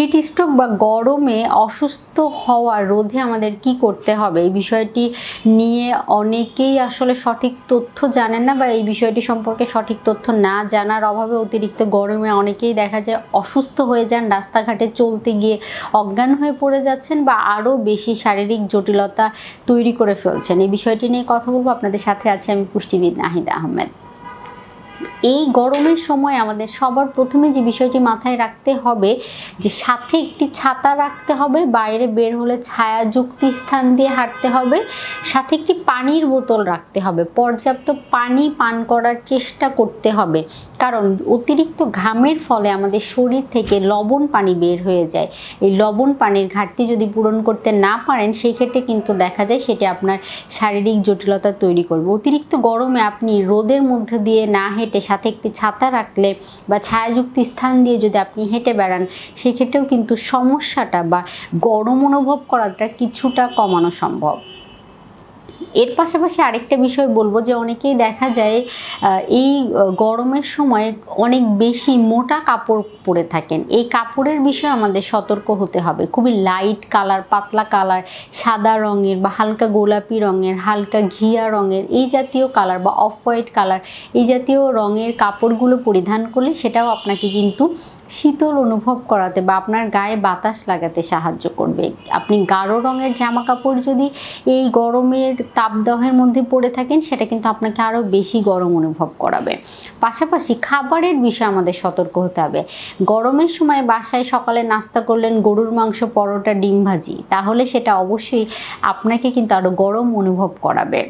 Heat stroke বা গরমে অসুস্থ হওয়া রোধে আমাদের কি করতে হবে? এই বিষয়টি নিয়ে অনেকেই আসলে সঠিক তথ্য জানেন না বা এই বিষয়টি সম্পর্কে সঠিক তথ্য না জানার অভাবে অতিরিক্ত গরমে অনেকেই দেখা যায় অসুস্থ হয়ে যান, রাস্তাঘাটে চলতে গিয়ে অজ্ঞান হয়ে পড়ে যাচ্ছেন বা আরও বেশি শারীরিক জটিলতা তৈরি করে ফেলছেন। এই বিষয়টি নিয়ে কথা বলব। আপনাদের সাথে আছে আমি পুষ্টিবিদ নাহিদ আহমেদ। এই গরমের সময় আমাদের সবার প্রথমে যে বিষয়টি মাথায় রাখতে হবে, যে সাথে একটি ছাতা রাখতে হবে, বাইরে বের হলে ছায়াযুক্ত স্থান দিয়ে হাঁটতে হবে, সাথে একটি পানির বোতল রাখতে হবে, পর্যাপ্ত পানি পান করার চেষ্টা করতে হবে। কারণ অতিরিক্ত ঘামের ফলে আমাদের শরীর থেকে লবণ পানি বের হয়ে যায়। এই লবণ পানির ঘাটতি যদি পূরণ করতে না পারেন সেই ক্ষেত্রে কিন্তু দেখা যায় সেটি আপনার শারীরিক জটিলতা তৈরি করবে। অতিরিক্ত গরমে আপনি রোদের মধ্যে দিয়ে না হেঁটে সাথে একটি ছাতা রাখলে বা ছায়াযুক্ত স্থান দিয়ে যদি আপনি হেঁটে বেড়ান, সেক্ষেত্রেও কিন্তু সমস্যাটা বা গরম অনুভব করাটা কিছুটা কমানো সম্ভব। এর পাশাপাশি আরেকটা বিষয় বলব যে অনেকেই দেখা যায় এই গরমের সময় অনেক বেশি মোটা কাপড় পরে থাকেন। এই কাপড়ের বিষয়ে আমাদের সতর্ক হতে হবে। খুবই লাইট কালার পাতলা কালার সাদা রঙের বা হালকা গোলাপি রঙের, হালকা ঘিয়া রঙের এই জাতীয় কালার বা অফ হোয়াইট কালার এই জাতীয় রঙের কাপড়গুলো পরিধান করলে সেটাও আপনাকে কিন্তু শীতল অনুভব করাতে বা আপনার গায়ে বাতাস লাগাতে সাহায্য করবে। আপনি গাঢ় রঙের জামা কাপড় যদি এই গরমের তাপদাহের মধ্যে পড়ে থাকেন, সেটা কিন্তু আপনাকে আরও বেশি গরম অনুভব করাবে। পাশাপাশি খাবারের বিষয়ে আমাদের সতর্ক হতে হবে। গরমের সময় বাসায় সকালে নাস্তা করলেন গরুর মাংস, পরোটা, ডিম ভাজি, তাহলে সেটা অবশ্যই আপনাকে কিন্তু আরও গরম অনুভব করাবে।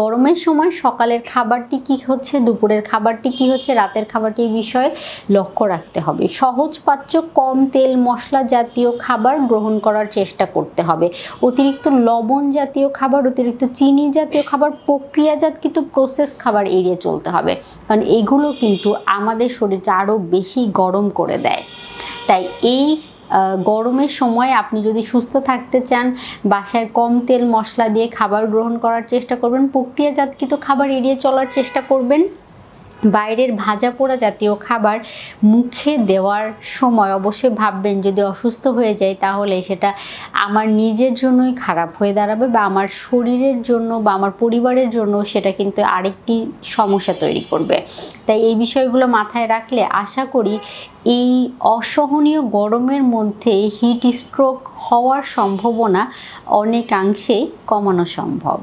গরমের সময় সকালের খাবারটি কি হচ্ছে, দুপুরের খাবারটি কি হচ্ছে, রাতের খাবারটি এই বিষয়ে লক্ষ্য রাখতে হবে। সহজ পাচ্য কম তেল মশলা জাতীয় খাবার গ্রহণ করার চেষ্টা করতে হবে। অতিরিক্ত লবণ জাতীয় খাবার, অতিরিক্ত চিনি জাতীয় খাবার প্রক্রিয়াজাত কিন্তু প্রসেস খাবার এড়িয়ে চলতে হবে। কারণ এগুলো কিন্তু আমাদের শরীরকে আরও বেশি গরম করে দেয়। তাই এই গরমের সময় আপনি যদি সুস্থ থাকতে চান, বাসায় কম তেল মশলা দিয়ে খাবার গ্রহণ করার চেষ্টা করবেন, প্রক্রিয়াজাতকৃত খাবার এড়িয়ে চলার চেষ্টা করবেন। বাইরের ভাজা পোড়া জাতীয় খাবার মুখে দেওয়ার সময় অবশ্যই ভাববেন, যদি অসুস্থ হয়ে যায় তাহলে সেটা আমার নিজের জন্যই খারাপ হয়ে দাঁড়াবে বা আমার শরীরের জন্য বা আমার পরিবারের জন্য সেটা কিন্তু আরেকটি সমস্যা তৈরি করবে। তাই এই বিষয়গুলো মাথায় রাখলে আশা করি এই অসহনীয় গরমের মধ্যে হিট স্ট্রোক হওয়ার সম্ভাবনা অনেকাংশেই কমানো সম্ভব।